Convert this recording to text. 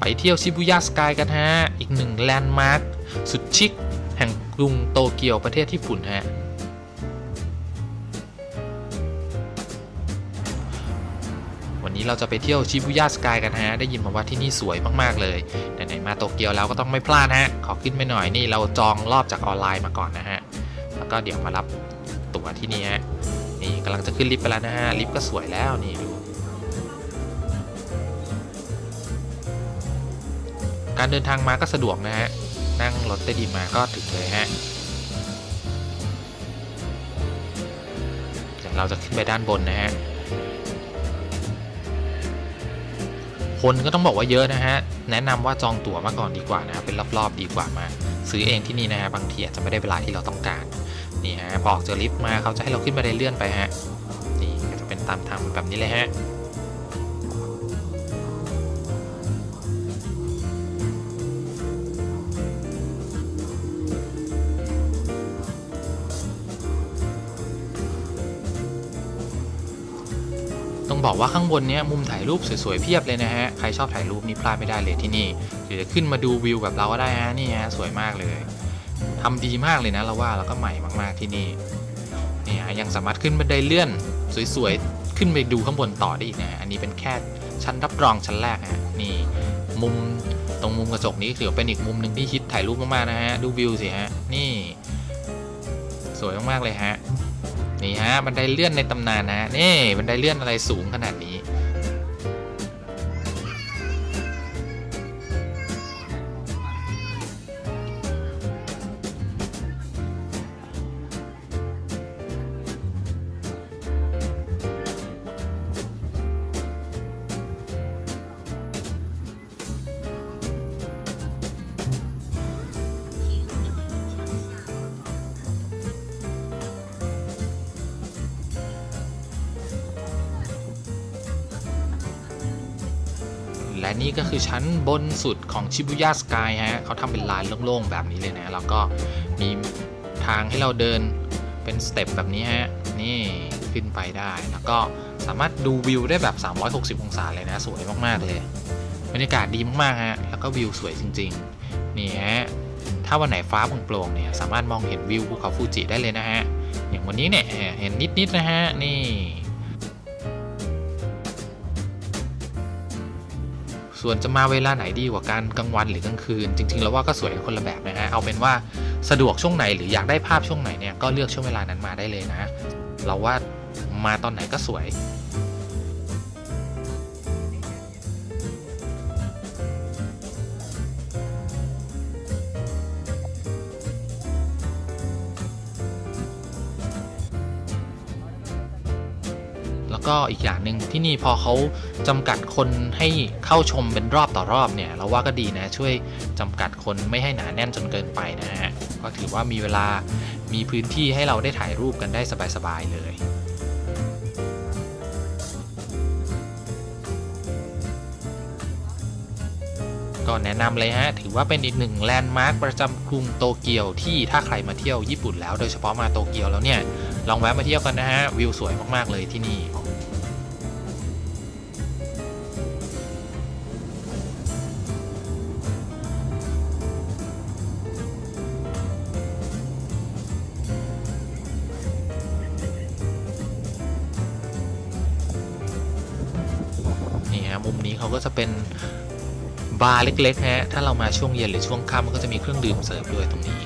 ไปเที่ยวชิบุย่าสกายกันฮะ อีกหนึ่งแลนด์มาร์คสุดชิคแห่งกรุงโตเกียวประเทศญี่ปุ่นฮะวันนี้เราจะไปเที่ยวชิบุย่าสกายกันฮะ ได้ยินมาว่าที่นี่สวยมากๆเลยไหนๆมาโตเกียวแล้วก็ต้องไม่พลาดฮะ ขอขึ้นไปหน่อยนี่เราจองรอบจากออนไลน์มาก่อนนะฮะ แล้วก็เดี๋ยวมารับตั๋วที่นี่ฮะ นี่กำลังจะขึ้นลิฟต์ไปแล้วนะฮะ ลิฟต์ก็สวยแล้วนี่ดู การเดินทางมาก็สะดวกนะฮะ นั่งรถใต้ดินมาก็ถึงเลยฮะเดี๋ยวเราจะขึ้นไปด้านบนนะฮะ คนก็ต้องบอกว่าเยอะนะฮะ แนะนำว่าจองตั๋วมาก่อนดีกว่านะครับเป็นรอบๆดีกว่ามา ซื้อเองที่นี่นะฮะบางทีอาจจะไม่ได้เวลาที่เราต้องการ นี่ฮะบอออกเจอลิฟต์มาเขาจะให้เราขึ้นบันไดเลื่อนไปฮะ นี่จะเป็นตามทางแบบนี้เลยฮะ ต้องบอกว่าข้างบนเนี้ยมุมถ่ายรูปสวยๆเพียบเลยนะฮะ ใครชอบถ่ายรูปนี่พลาดไม่ได้เลยที่นี่หรือจะขึ้นมาดูวิวแบบเราก็ได้ฮะ นี่ฮะสวยมากเลยทำดีมากเลยนะเราว่าแล้วก็ใหม่มากๆที่นี่นี่ฮะยังสามารถขึ้นบันไดเลื่อนสวยๆขึ้นไปดูข้างบนต่อได้อีกนะฮะอันนี้เป็นแค่ชั้นรับรองชั้นแรกฮะนี่มุมตรงมุมกระจกนี้ถือว่าเป็นอีกมุมหนึ่งที่ฮิตถ่ายรูปมากๆนะฮะ ดูวิวสิฮะ นี่ สวยมากๆเลยฮะ นี่ฮะบันไดเลื่อนในตำนานนะฮะนี่บันไดเลื่อนอะไรสูงขนาด และนี่ก็คือชั้นบนสุดของชิบุย่าสกายฮะเขาทำเป็นลานโล่งๆแบบนี้เลยนะ แล้วก็มีทางให้เราเดินเป็นสเต็ปแบบนี้ฮะ นี่ขึ้นไปได้ แล้วก็สามารถดูวิวได้แบบ 360 องศาเลยนะ สวยมากๆเลย บรรยากาศดีมากๆฮะ แล้วก็วิวสวยจริงๆ นี่ฮะ ถ้าวันไหนฟ้าโปร่งๆเนี่ย สามารถมองเห็นวิวภูเขาฟูจิได้เลยนะฮะ อย่างวันนี้เนี่ย เห็นนิดๆนะฮะ นี่ ส่วนจะมาเวลาไหนดีกว่ากันกลางวันหรือกลางคืน จริงๆ แล้วว่าก็สวยคนละแบบนะฮะเอาเป็นว่าสะดวกช่วงไหนหรืออยากได้ภาพช่วงไหนเนี่ยก็เลือกช่วงเวลานั้นมาได้เลยนะ เราว่ามาตอนไหนก็สวย แล้วก็อีกอย่างหนึ่งที่นี่พอเขาจำกัดคนให้เข้าชมเป็นรอบต่อรอบเนี่ยเราว่าก็ดีนะช่วยจำกัดคนไม่ให้หนาแน่นจนเกินไปนะฮะก็ถือว่ามีเวลามีพื้นที่ให้เราได้ถ่ายรูปกันได้สบายๆเลยก็แนะนำเลยฮะ ถือว่าเป็นอีกหนึ่งแลนด์มาร์คประจำกรุงโตเกียวที่ถ้าใครมาเที่ยวญี่ปุ่นแล้ว โดยเฉพาะมาโตเกียวแล้วเนี่ย ลองแวะมาเที่ยวกันนะฮะ วิวสวยมาก ๆ เลยที่นี่ นี่ฮะมุมนี้เขาก็จะเป็นบาร์เล็กๆฮะถ้าเรามาช่วงเย็นหรือช่วงค่ำมันก็จะมีเครื่องดื่มเสิร์ฟด้วยตรงนี้